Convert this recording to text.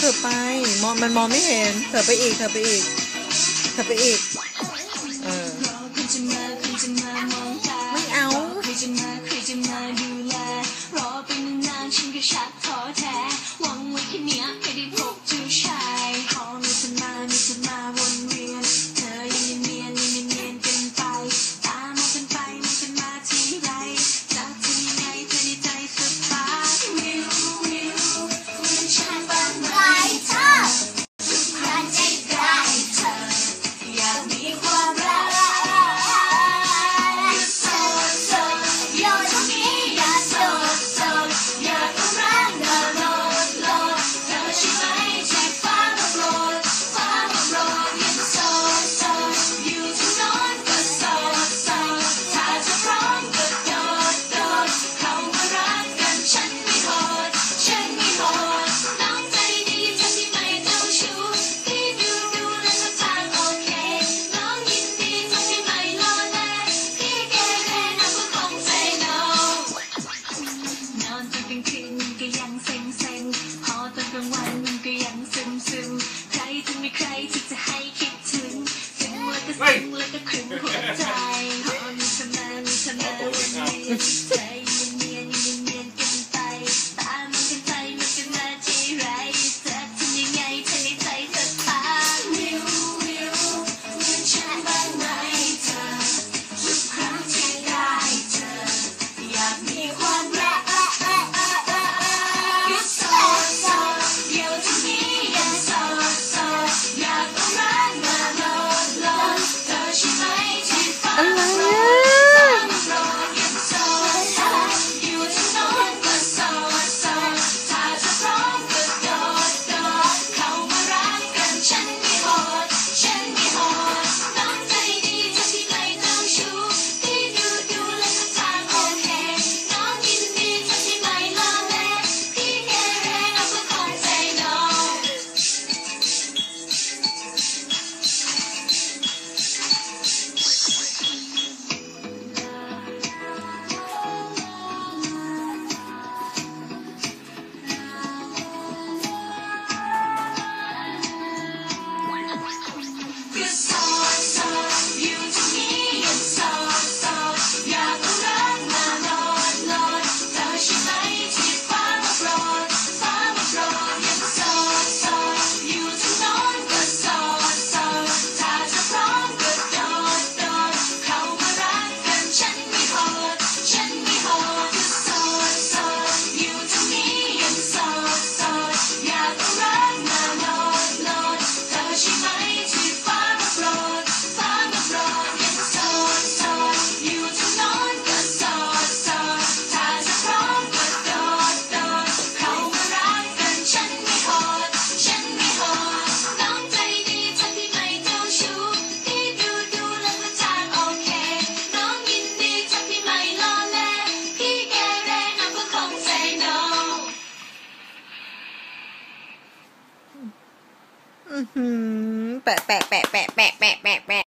เธอไป มองมันมองไม่เห็น เธอไปอีก เธอไปอีก เธอไปอีก It's อือหือแปะแปะแปะแปะแปะแปะแปะ